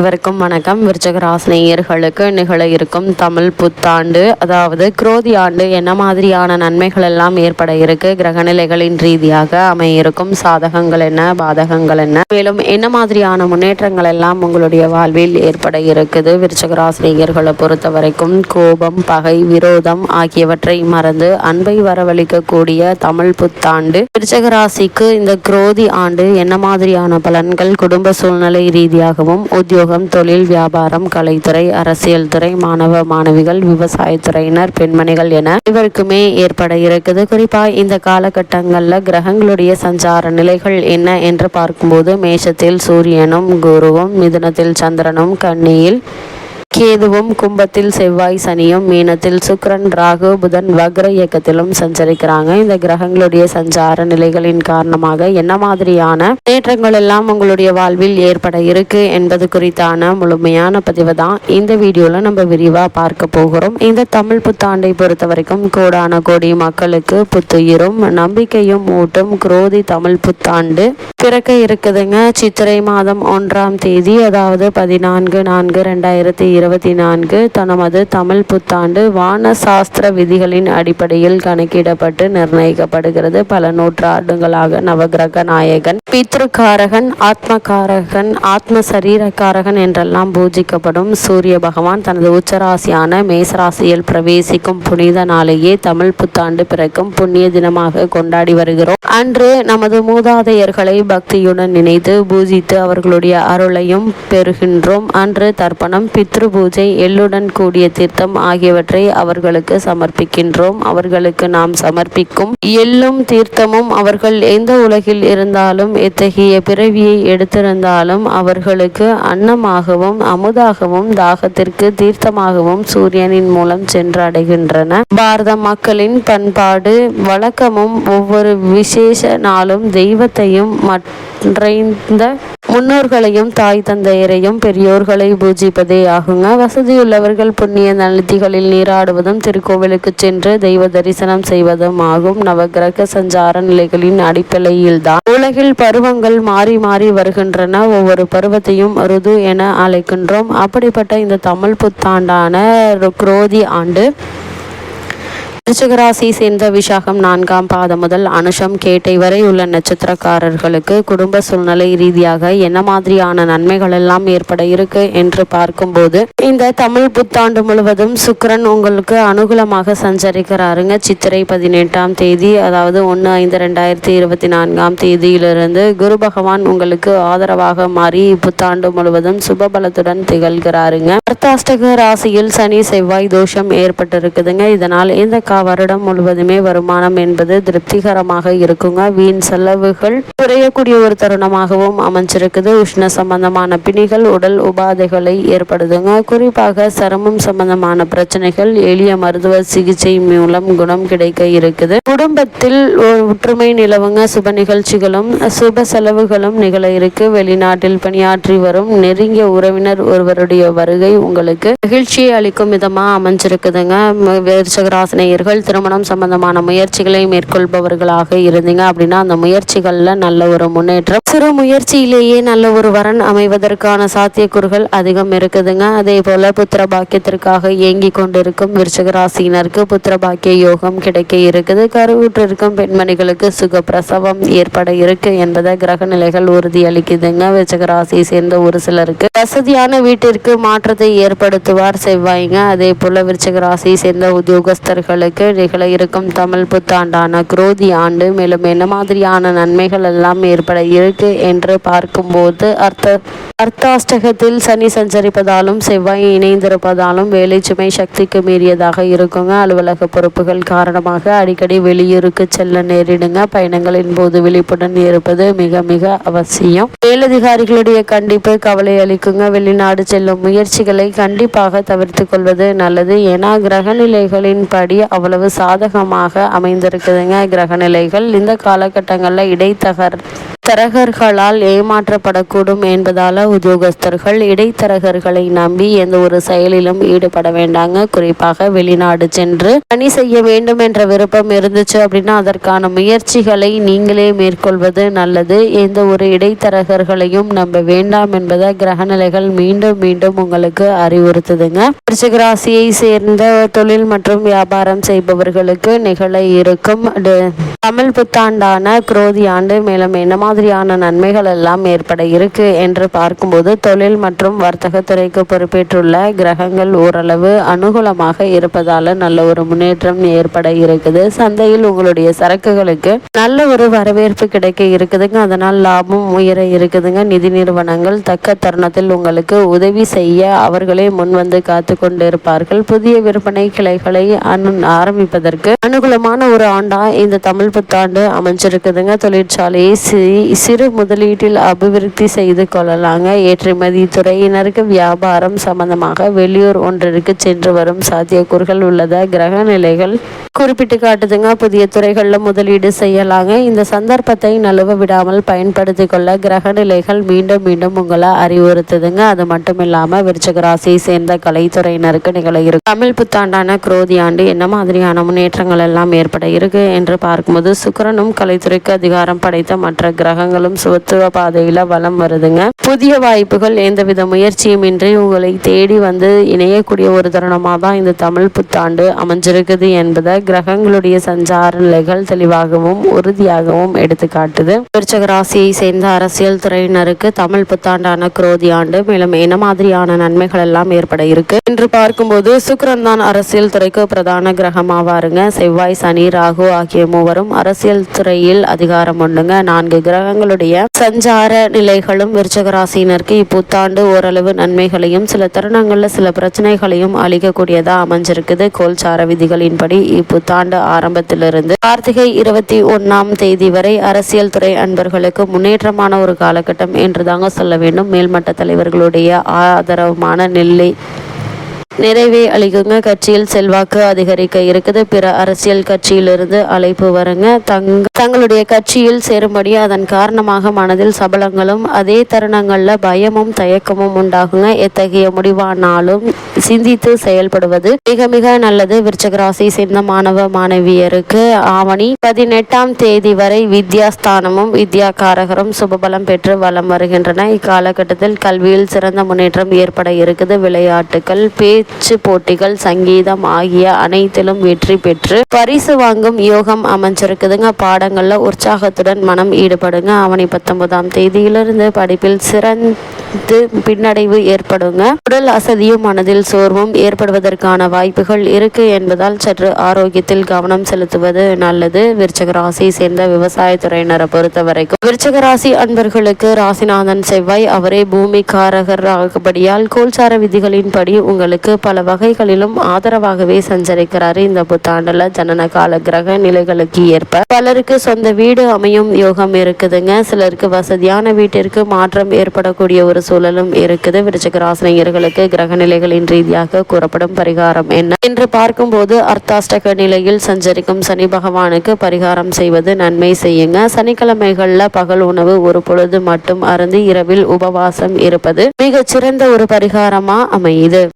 அனைவருக்கும் வணக்கம். விருச்சக ராசினியர்களுக்கு நிகழ இருக்கும் தமிழ் புத்தாண்டு அதாவது குரோதி ஆண்டு என்ன மாதிரியான நன்மைகள் எல்லாம் ஏற்பட இருக்கு? கிரகநிலைகளின் ரீதியாக அமைய இருக்கும் சாதகங்கள் என்ன பாதகங்கள் என்ன? மேலும் என்ன மாதிரியான முன்னேற்றங்கள் எல்லாம் உங்களுடைய வாழ்வில் ஏற்பட இருக்குது? விருச்சக ராசினியர்களை பொறுத்த வரைக்கும் கோபம் பகை விரோதம் ஆகியவற்றை மறந்து அன்பை வரவழைக்கக்கூடிய தமிழ் புத்தாண்டு. விருச்சக ராசிக்கு இந்த குரோதி ஆண்டு என்ன மாதிரியான பலன்கள் குடும்ப சூழ்நிலை ரீதியாகவும் உத்தியோக உத்தியோகம் தொழில் வியாபாரம் கலைத்துறை அரசியல் துறை மாணவ மாணவிகள் விவசாயத்துறையினர் பெண்மணிகள் என இவருக்குமே ஏற்பட இருக்குது. குறிப்பாக இந்த காலகட்டங்களில் கிரகங்களுடைய சஞ்சார நிலைகள் என்ன என்று பார்க்கும்போது மேஷத்தில் சூரியனும் குருவும் மிதுனத்தில் சந்திரனும் கன்னியில் கேதுவும் கும்பத்தில் செவ்வாய் சனியும் மீனத்தில் சுக்ரன் ராகு புதன் வக்ர இயக்கத்திலும் சஞ்சரிக்கிறாங்க. இந்த கிரகங்களுடைய சஞ்சார நிலைகளின் காரணமாக என்ன மாதிரியான நேற்றங்கள் எல்லாம் உங்களுடைய வாழ்வில் ஏற்பட இருக்கு என்பது குறித்தான முழுமையான பதிவு தான் இந்த வீடியோல நம்ம விரிவா பார்க்க போகிறோம். இந்த தமிழ் புத்தாண்டை பொறுத்த வரைக்கும் கோடான கோடி மக்களுக்கு புத்துயிரும் நம்பிக்கையும் ஊட்டும் குரோதி தமிழ் புத்தாண்டு பிறக்க இருக்குதுங்க. சித்திரை மாதம் ஒன்றாம் தேதி அதாவது பதினான்கு நான்கு ரெண்டாயிரத்தி இருபது இருபத்தி நான்கு தனமது தமிழ் புத்தாண்டு வான சாஸ்திர விதிகளின் அடிப்படையில் கணக்கிடப்பட்டு நிர்ணயிக்கப்படுகிறது. பல நூற்றாண்டுகளாக நவகிரக நாயகன் பித்ருக்காரகன் ஆத்மகாரகன் ஆத்ம சரீரக்காரகன் என்றெல்லாம் பூஜிக்கப்படும் சூரிய பகவான் தனது உச்சராசியான மேசராசியில் பிரவேசிக்கும் புனித நாளையே தமிழ் புத்தாண்டு பிறக்கும் புண்ணிய தினமாக கொண்டாடி வருகிறோம். அன்று நமது மூதாதையர்களை பக்தியுடன் நினைத்து பூஜித்து அவர்களுடைய அருளையும் பெறுகின்றோம். அன்று தர்ப்பணம் பித்ரு பூஜை எள்ளுடன் கூடிய தீர்த்தம் ஆகியவற்றை அவர்களுக்கு சமர்ப்பிக்கின்றோம். அவர்களுக்கு நாம் சமர்ப்பிக்கும் எள்ளும் தீர்த்தமும் அவர்கள் எந்த உலகில் இருந்தாலும் எத்தகைய பிறவியை எடுத்திருந்தாலும் அவர்களுக்கு அன்னமாகவும் அமுதாகவும் தாகத்திற்கு தீர்த்தமாகவும் சூரியனின் மூலம் சென்றடைகின்றன பாரத மக்களின் பண்பாடு வழக்கமும் ஒவ்வொரு விசேஷ நாளும் தெய்வத்தையும் மற்றைந்த முன்னோர்களையும் தாய் தந்தையரையும் பெரியோர்களை பூஜிப்பதே ஆகும். சொல்கிறாங்க வசதியுள்ளவர்கள் புண்ணிய நலதிகளில் நீராடுவதும் திருக்கோவிலுக்கு சென்று தெய்வ தரிசனம் செய்வதும் ஆகும். நவகிரக சஞ்சார நிலைகளின் அடிப்படையில்தான். உலகில் பருவங்கள் மாறி மாறி வருகின்றன. ஒவ்வொரு பருவத்தையும் ருது என அழைக்கின்றோம். அப்படிப்பட்ட இந்த தமிழ் புத்தாண்டான குரோதி ஆண்டு விருச்சிகராசி சேர்ந்த விசாகம் நான்காம் பாதம் முதல் அனுஷம் கேட்டை வரை உள்ள நட்சத்திரக்காரர்களுக்கு குடும்ப சூழ்நிலை ரீதியாக என்ன மாதிரியான நன்மைகள் எல்லாம் ஏற்பட இருக்கு என்று பார்க்கும்போது இந்த தமிழ் புத்தாண்டு முழுவதும் சுக்கரன் உங்களுக்கு அனுகூலமாக சஞ்சரிக்கிறாருங்க. சித்திரை பதினெட்டாம் தேதி அதாவது ஒன்று ஐந்து ரெண்டாயிரத்தி இருபத்தி நான்காம் தேதியிலிருந்து குரு பகவான் உங்களுக்கு ஆதரவாக மாறி புத்தாண்டு முழுவதும் சுபபலத்துடன் திகழ்கிறாருங்க. அர்த்தாஷ்டக ராசியில் சனி செவ்வாய் தோஷம் ஏற்பட்டிருக்குதுங்க. இதனால் இந்த வருடம் முழுவதுமே வருமானம் என்பது திருப்திகரமாக இருக்குங்க. வீண் செலவுகள் குறையக்கூடிய ஒரு தருணமாகவும் அமைஞ்சிருக்குது. உஷ்ண சம்பந்தமான பிணிகள் உடல் உபாதைகளை ஏற்படுதுங்க. குறிப்பாக சிரமம் சம்பந்தமான பிரச்சனைகள் எளிய மருத்துவ சிகிச்சை மூலம் குணம் கிடைக்க இருக்குது. குடும்பத்தில் ஒற்றுமை நிலவுங்க. சுப நிகழ்ச்சிகளும் சுப செலவுகளும் நிகழ இருக்கு. வெளிநாட்டில் பணியாற்றி வரும் நெருங்கிய உறவினர் ஒருவருடைய வருகை உங்களுக்கு மகிழ்ச்சியை அளிக்கும் விதமா அமைஞ்சிருக்குதுங்க. விருச்சகராசனையர்கள் பெண்கள் திருமணம் சம்பந்தமான முயற்சிகளை மேற்கொள்பவர்களாக இருந்தீங்க அப்படின்னா அந்த முயற்சிகளில் நல்ல ஒரு முன்னேற்றம். சிறு முயற்சியிலேயே நல்ல ஒரு வரன் அமைவதற்கான சாத்தியக்கூறுகள் அதிகம் இருக்குதுங்க. அதே போல புத்திர பாக்கியத்திற்காக இயங்கி கொண்டிருக்கும் விருச்சகராசினருக்கு புத்திர பாக்கிய யோகம் கிடைக்க இருக்குது. கருவுற்றிருக்கும் பெண்மணிகளுக்கு சுகப்பிரசவம் ஏற்பட இருக்கு என்பதை கிரக நிலைகள் உறுதி அளிக்குதுங்க சேர்ந்த ஒரு சிலருக்கு வசதியான வீட்டிற்கு மாற்றத்தை ஏற்படுத்துவார் செவ்வாய்ங்க. அதே போல விருச்சகராசியை சேர்ந்த உத்தியோகஸ்தர்களுக்கு உங்களுக்கு நிகழ இருக்கும் தமிழ் புத்தாண்டான குரோதி ஆண்டு மேலும் என்ன மாதிரியான நன்மைகள் எல்லாம் ஏற்பட இருக்கு என்று பார்க்கும்போது அர்த்த அர்த்தாஷ்டகத்தில் சனி சஞ்சரிப்பதாலும் செவ்வாய் இணைந்திருப்பதாலும் வேலை சுமை சக்திக்கு மீறியதாக இருக்குங்க. அலுவலக பொறுப்புகள் காரணமாக அடிக்கடி வெளியூருக்கு செல்ல நேரிடுங்க. பயணங்களின் போது விழிப்புடன் இருப்பது மிக மிக அவசியம். மேலதிகாரிகளுடைய கண்டிப்பு கவலை அளிக்குங்க. வெளிநாடு செல்லும் முயற்சிகளை கண்டிப்பாக தவிர்த்து கொள்வது நல்லது. ஏன்னா கிரகநிலைகளின் படி அவ்வளவு சாதகமாக அமைந்திருக்குதுங்க கிரகநிலைகள். இந்த காலகட்டங்களில் இடைத்தகர் தரகர்களால் ஏமாற்றப்படக்கூடும் என்பதால உத்தியோகஸ்தர்கள் இடைத்தரகர்களை நம்பி எந்த ஒரு செயலிலும் ஈடுபட வேண்டாங்க. குறிப்பாக வெளிநாடு சென்று பணி செய்ய வேண்டும் என்ற விருப்பம் இருந்துச்சு அப்படின்னா அதற்கான முயற்சிகளை நீங்களே மேற்கொள்வது நல்லது. எந்த ஒரு இடைத்தரகர்களையும் நம்ப வேண்டாம் என்பதை கிரகநிலைகள் மீண்டும் மீண்டும் உங்களுக்கு அறிவுறுத்துதுங்க. ராசியை சேர்ந்த தொழில் மற்றும் வியாபாரம் செய்பவர்களுக்கு நிகழ இருக்கும். தமிழ் புத்தாண்டான குரோதி ஆண்டு மேலும் என்ன மாதிரியான நன்மைகள் எல்லாம் ஏற்பட இருக்கு என்று பார்க்கும்போது தொழில் மற்றும் வர்த்தகத்துறைக்கு பொறுப்பேற்றுள்ள கிரகங்கள் ஓரளவு அனுகூலமாக இருப்பதால நல்ல ஒரு முன்னேற்றம் ஏற்பட இருக்குது. சந்தையில் உங்களுடைய சரக்குகளுக்கு நல்ல ஒரு வரவேற்பு கிடைக்க இருக்குதுங்க. அதனால் லாபம் உயர இருக்குதுங்க. நிதி நிறுவனங்கள் தக்க தருணத்தில் உங்களுக்கு உதவி செய்ய அவர்களே முன் வந்து காத்து கொண்டிருப்பார்கள். புதிய விற்பனை கிளைகளை அனு ஆரம்பிப்பதற்கு அனுகூலமான ஒரு ஆண்டா இந்த தமிழ் புத்தாண்டு அமைஞ்சிருக்குதுங்க. தொழிற்சாலையை சி- சிறு முதலீட்டில் அபிவிருத்தி செய்து கொள்ளலாங்க. ஏற்றுமதி துறையினருக்கு வியாபாரம் சம்பந்தமாக வெளியூர் ஒன்றிற்கு சென்று வரும் சாத்தியக்கூறுகள் உள்ளதா? கிரக நிலைகள் குறிப்பிட்டு காட்டுதுங்க. புதிய துறைகளில் முதலீடு செய்யலாங்க. இந்த சந்தர்ப்பத்தை நழுவ விடாமல் பயன்படுத்தி கொள்ள கிரக நிலைகள் மீண்டும் மீண்டும் உங்களை அறிவுறுத்துதுங்க. அது மட்டும் இல்லாமல் விருச்சக ராசியை சேர்ந்த கலைத்துறையினருக்கு நிகழ இருக்கு. தமிழ் புத்தாண்டான குரோதி ஆண்டு என்ன மாதிரியான முன்னேற்றங்கள் எல்லாம் ஏற்பட இருக்கு என்று பார்க்கும்போது சுக்கிரனும் கலைத்துறைக்கு அதிகாரம் படைத்த மற்ற கிரகங்களும் சுவத்துவ பாதையில வலம் வருதுங்க. புதிய வாய்ப்புகள் எந்தவித முயற்சியுமின்றி உங்களை தேடி வந்து இணையக்கூடிய ஒரு தருணமாக தான் இந்த தமிழ் புத்தாண்டு அமைஞ்சிருக்குது என்பதை கிரகங்களுடைய சஞ்சார நிலைகள் தெளிவாகவும் உறுதியாகவும் எடுத்து காட்டுது. விருச்சக ராசியை சேர்ந்த அரசியல் துறையினருக்கு தமிழ் புத்தாண்டான குரோதி ஆண்டு மேலும் என்ன மாதிரியான நன்மைகள் எல்லாம் ஏற்பட இருக்கு? என்று பார்க்கும்போது சுக்கிரன் தான் அரசியல் துறைக்கு பிரதான கிரகமாவாருங்க. செவ்வாய் சனி ராகு ஆகிய மூவரும் அரசியல் துறையில் அதிகாரம் உண்டுங்க. நான்கு கிரகங்களுடைய சஞ்சார நிலைகளும் விருச்சக ராசியினருக்கு இப்புத்தாண்டு ஓரளவு நன்மைகளையும் சில தருணங்கள்ல சில பிரச்சனைகளையும் அளிக்கக்கூடியதா அமைஞ்சிருக்குது. கோல்சார விதிகளின்படி புத்தாண்டு ஆரம்பத்திலிருந்து கார்த்திகை இருபத்தி ஒன்னாம் தேதி வரை அரசியல் துறை அன்பர்களுக்கு முன்னேற்றமான ஒரு காலகட்டம் என்று தாங்க சொல்ல வேண்டும். மேல்மட்ட தலைவர்களுடைய ஆதரவமான நெல்லை நிறைவே அளிக்குங்க. கட்சியில் செல்வாக்கு அதிகரிக்க இருக்குது. பிற அரசியல் கட்சியிலிருந்து அழைப்பு வருங்க. தங் தங்களுடைய கட்சியில் சேரும்படி அதன் காரணமாக மனதில் சபலங்களும் அதே தருணங்களில் பயமும் தயக்கமும் உண்டாகுங்க. எத்தகைய முடிவானாலும் சிந்தித்து செயல்படுவது மிக மிக நல்லது. விருச்சகராசி சேர்ந்த மாணவ மாணவியருக்கு ஆவணி பதினெட்டாம் தேதி வரை வித்யாஸ்தானமும் வித்யாகாரகரும் சுபபலம் பெற்று வலம் வருகின்றன. இக்காலகட்டத்தில் கல்வியில் சிறந்த முன்னேற்றம் ஏற்பட இருக்குது. விளையாட்டுகள் பேச்சு போட்டிகள் சங்கீதம் ஆகிய அனைத்திலும் வெற்றி பெற்று பரிசு வாங்கும் யோகம் அமைஞ்சிருக்குதுங்க. பாடங்கள்ல உற்சாகத்துடன் மனம் ஈடுபடுங்க. அவனி பத்தொன்பதாம் தேதியிலிருந்து படிப்பில் சிறந்த பின்னடைவு ஏற்படுங்க. உடல் அசதியும் மனதில் சோர்வும் ஏற்படுவதற்கான வாய்ப்புகள் இருக்கு என்பதால் சற்று ஆரோக்கியத்தில் கவனம் செலுத்துவது நல்லது. விருச்சக ராசியை சேர்ந்த விவசாயத்துறையினரை பொறுத்த வரைக்கும் விருச்சக ராசி அன்பர்களுக்கு ராசிநாதன் செவ்வாய் அவரே பூமிக்காரகர் ஆகபடியால் கோல்சார விதிகளின்படி உங்களுக்கு பல வகைகளிலும் ஆதரவாகவே சஞ்சரிக்கிறாரு இந்த புத்தாண்டுல. ஜனன கால கிரக நிலைகளுக்கு ஏற்ப பலருக்கு சொந்த வீடு அமையும் யோகம் இருக்குதுங்க. சிலருக்கு வசதியான வீட்டிற்கு மாற்றம் ஏற்படக்கூடிய ஒரு சூழலும் இருக்குது. விருச்சிக ராசினியர்களுக்கு கிரக நிலைகளின் ரீதியாக கூறப்படும் பரிகாரம் என்ன? என்று பார்க்கும்போது அர்த்தாஷ்டக நிலையில் சஞ்சரிக்கும் சனி பகவானுக்கு பரிகாரம் செய்வது நன்மை செய்யுங்க. சனிக்கிழமைகள்ல பகல் உணவு ஒரு பொழுது மட்டும் அருந்து இரவில் உபவாசம் இருப்பது மிகச்சிறந்த ஒரு பரிகாரமா அமையுது.